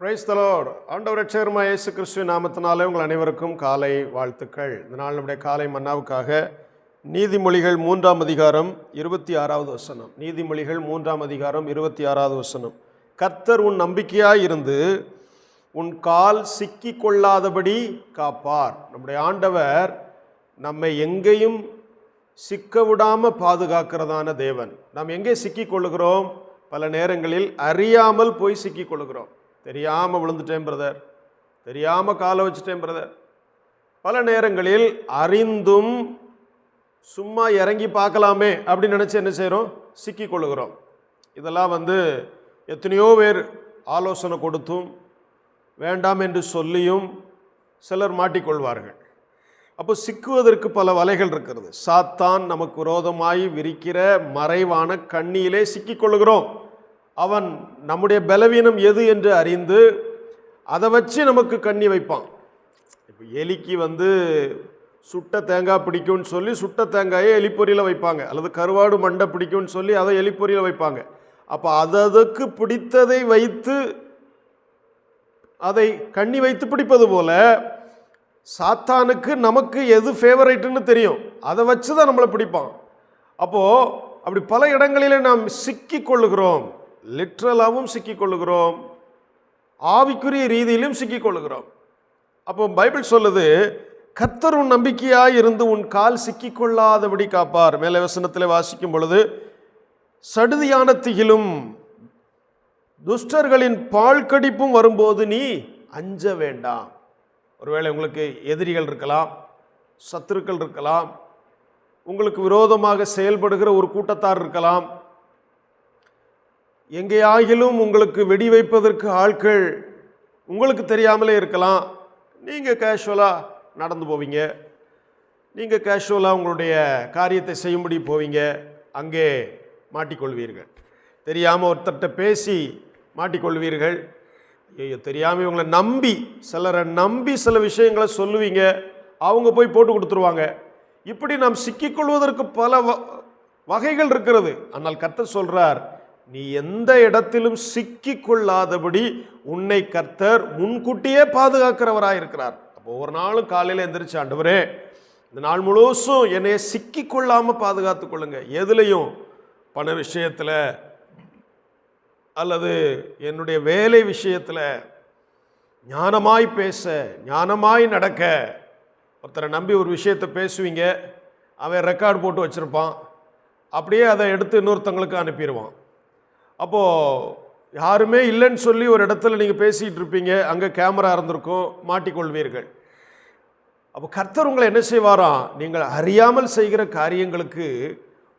கிரைஸ்தலோர் ஆண்டவர் ரட்சகருமா இயேசு கிறிஸ்துவ நாமத்தினாலே உங்கள் அனைவருக்கும் காலை வாழ்த்துக்கள். இந்த நாள் நம்முடைய காலை மன்னாவுக்காக நீதிமொழிகள் மூன்றாம் அதிகாரம் இருபத்தி ஆறாவது வசனம். நீதிமொழிகள் மூன்றாம் அதிகாரம் இருபத்தி ஆறாவது வசனம். கர்த்தர் உன் நம்பிக்கையாக இருந்து உன் கால் சிக்கி கொள்ளாதபடி காப்பார். நம்முடைய ஆண்டவர் நம்மை எங்கேயும் சிக்க விடாமல் பாதுகாக்கிறதான தேவன். நாம் எங்கே சிக்கிக் கொள்ளுகிறோம் பல நேரங்களில் அறியாமல் போய் சிக்கிக் கொள்ளுகிறோம் தெரியாமல் விழுந்துட்டேன் பிரதர் தெரியாமல் காலை வச்சுட்டேன் பிரதர் பல நேரங்களில் அறிந்தும் சும்மா இறங்கி பார்க்கலாமே அப்படின்னு நினச்சி என்ன செய்கிறோம் சிக்கி கொள்ளுகிறோம். இதெல்லாம் வந்து எத்தனையோ பேர் ஆலோசனை கொடுத்தும் வேண்டாம் என்று சொல்லியும் சிலர் மாட்டிக்கொள்வார்கள். அப்போ சிக்குவதற்கு பல வலைகள் இருக்கிறது. சாத்தான் நமக்கு விரோதமாய் விரிக்கிற மறைவான கண்ணியிலே சிக்கிக்கொள்கிறோம் அவன் நம்முடைய பலவீனம் எது என்று அறிந்து அதை வச்சு நமக்கு கண்ணி வைப்பான். இப்போ எலிக்கு வந்து சுட்ட தேங்காய் பிடிக்கும்னு சொல்லி சுட்ட தேங்காயை எலிப்பொரியில் வைப்பாங்க. அல்லது கருவாடு மண்டை பிடிக்கும்னு சொல்லி அதை எலிப்பொரியில் வைப்பாங்க. அப்போ அததுக்கு பிடித்ததை வைத்து அதை கண்ணி வைத்து பிடிப்பது போல சாத்தானுக்கு நமக்கு எது ஃபேவரைட்டுன்னு தெரியும். அதை வச்சு தான் நம்மளை பிடிப்பான். அப்போது அப்படி பல இடங்களிலே நாம் சிக்கி கொள்ளுகிறோம். லிட்ரலாகவும் சிக்கிக்கொள்ளுகிறோம். ஆவிக்குரிய ரீதியிலும் சிக்கிக்கொள்ளுகிறோம். அப்போ பைபிள் சொல்லுது கத்தர் உன் நம்பிக்கையாய் இருந்து உன் கால் சிக்கிக்கொள்ளாதபடி காப்பார். மேலே வசனத்தில் வாசிக்கும் பொழுது சடுதியான திகிலும் துஷ்டர்களின் பால் கடிப்பும் வரும்போது நீ அஞ்ச வேண்டாம். ஒருவேளை உங்களுக்கு எதிரிகள் இருக்கலாம் சத்துருக்கள் இருக்கலாம் உங்களுக்கு விரோதமாக செயல்படுகிற ஒரு கூட்டத்தார் இருக்கலாம் எங்கேயாகிலும் உங்களுக்கு வெடி வைப்பதற்கு ஆட்கள் உங்களுக்கு தெரியாமலே இருக்கலாம். நீங்கள் கேஷுவலாக நடந்து போவீங்க. நீங்கள் கேஷுவலாக உங்களுடைய காரியத்தை செய்யும்படி போவீங்க. அங்கே மாட்டிக்கொள்வீர்கள். தெரியாமல் ஒருத்தர்கிட்ட பேசி மாட்டிக்கொள்வீர்கள். ஐயோ தெரியாமல் இவங்களை நம்பி சிலரை நம்பி சில விஷயங்களை சொல்லுவீங்க. அவங்க போய் போட்டு கொடுத்துருவாங்க. இப்படி நாம் சிக்கிக்கொள்வதற்கு பல வ- வகைகள் இருக்கிறது. ஆனால் கத்த சொல்கிறார் நீ எந்த இடத்திலும் சிக்கி கொள்ளாதபடி உன்னை கர்த்தர் முன்கூட்டியே பாதுகாக்கிறவராக இருக்கிறார் அப்போ ஒவ்வொரு நாளும் காலையில் எந்திரிச்சு ஆண்டவரே இந்த நாள் முழுசும் என்னைய சிக்கிக்கொள்ளாமல் பாதுகாத்து கொள்ளுங்க. எதுலையும் பண விஷயத்தில் அல்லது என்னுடைய வேலை விஷயத்தில் ஞானமாய் பேச ஞானமாய் நடக்க ஒருத்தரை நம்பி ஒரு விஷயத்தை பேசுவீங்க அவன் ரெக்கார்டு போட்டு வச்சுருப்பான். அப்படியே அதை எடுத்து இன்னொருத்தங்களுக்கு அனுப்பிடுவான் அப்போது யாருமே இல்லைன்னு சொல்லி ஒரு இடத்துல நீங்கள் பேசிகிட்டு இருப்பீங்க அங்கே கேமரா இருந்திருக்கும் மாட்டிக்கொள்வீர்கள். அப்போ கர்த்தர் உங்களை என்ன செய்வாராம் நீங்கள் அறியாமல் செய்கிற காரியங்களுக்கு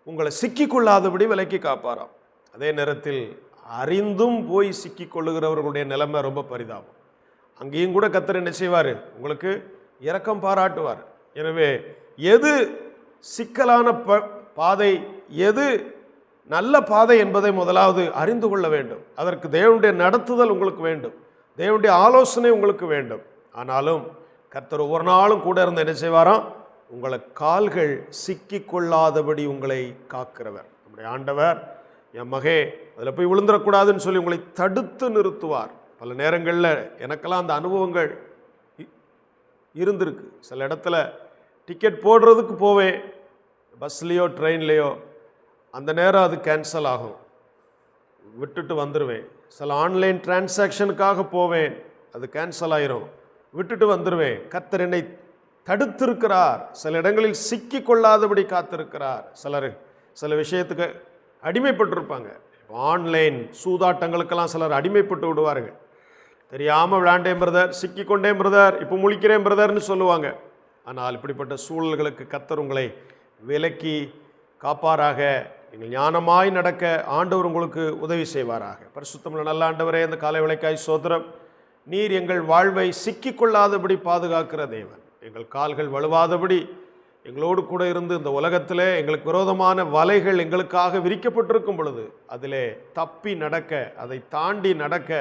உங்களை சிக்கிக்கொள்ளாதபடி விலக்கி காப்பாராம். அதே நேரத்தில் அறிந்தும் போய் சிக்கிக்கொள்ளுகிறவர்களுடைய நிலைமை ரொம்ப பரிதாபம். அங்கேயும் கூட கத்தர் என்ன செய்வார்? உங்களுக்கு இரக்கம் பாராட்டுவார். எனவே எது சிக்கலான ப பாதை எது நல்ல பாதை என்பதை முதலாவது அறிந்து கொள்ள வேண்டும். அதற்கு தேவனுடைய நடத்துதல் உங்களுக்கு வேண்டும். தேவனுடைய ஆலோசனை உங்களுக்கு வேண்டும். ஆனாலும் கர்த்தர் ஒவ்வொரு நாளும் கூட இருந்து என்ன செய்வாராம்? உங்களை கால்கள் சிக்கிக் கொள்ளாதபடி உங்களை காக்கிறவர். நம்முடைய ஆண்டவர் என் மகே அதில் போய் விழுந்துடக்கூடாதுன்னு சொல்லி உங்களை தடுத்து நிறுத்துவார். பல நேரங்களில் எனக்கெல்லாம் அந்த அனுபவங்கள் இ- இருந்திருக்கு. சில இடத்துல டிக்கெட் போடுறதுக்கு போவேன். பஸ்லேயோ ட்ரெயின்லேயோ அந்த நேரம் அது கேன்சல் ஆகும். விட்டுட்டு வந்துடுவேன் சில ஆன்லைன் டிரான்சாக்ஷனுக்காக போவேன். அது கேன்சல் ஆயிரும். விட்டுட்டு வந்துடுவேன் கத்தர் என்னை தடுத்திருக்கிறார். சில இடங்களில் சிக்கி கொள்ளாதபடி காத்திருக்கிறார். சிலர் சில விஷயத்துக்கு அடிமைப்பட்டிருப்பாங்க. ஆன்லைன் சூதாட்டங்களுக்கெல்லாம் சிலர் அடிமைப்பட்டு விடுவார்கள். தெரியாமல் விளாண்டேன் பிரதர் சிக்கிக்கொண்டேன் பிரதர் இப்போ முழிக்கிறேன் பிரதர்னு சொல்லுவாங்க. ஆனால் இப்படிப்பட்ட சூழல்களுக்கு கத்தர் உங்களை விலக்கி காப்பாராக. நீங்கள் ஞானமாய் நடக்க ஆண்டவர் உங்களுக்கு உதவி செய்வாராக. பரிசுத்தமிழ் நல்ல ஆண்டவரே இந்த காலை விளைக்காய் சோதரம் நீர் எங்கள் வாழ்வை சிக்கிக்கொள்ளாதபடி பாதுகாக்கிற தேவன். எங்கள் கால்கள் வலுவாதபடி எங்களோடு கூட இருந்து இந்த உலகத்தில் எங்களுக்கு விரோதமான வலைகள் எங்களுக்காக விரிக்கப்பட்டிருக்கும் பொழுது அதிலே தப்பி நடக்க அதை தாண்டி நடக்க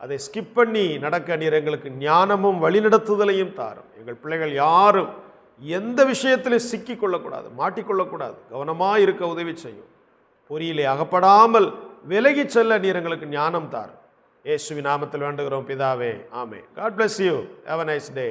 அதை ஸ்கிப் பண்ணி நடக்க நீர் எங்களுக்கு ஞானமும் வழிநடத்துதலையும் தாரும். எங்கள் பிள்ளைகள் யாரும் எந்த விஷயத்தில் சிக்கி கொள்ளக்கூடாது மாட்டிக்கொள்ளக்கூடாது கவனமாக இருக்க உதவி செய்யும். பொறியிலே அகப்படாமல் விலகிச் செல்ல நீர் எங்களுக்கு ஞானம் தார் ஏசுவி நாமத்தில் வேண்டுகிறோம் பிதாவே. ஆமே God bless you have a nice day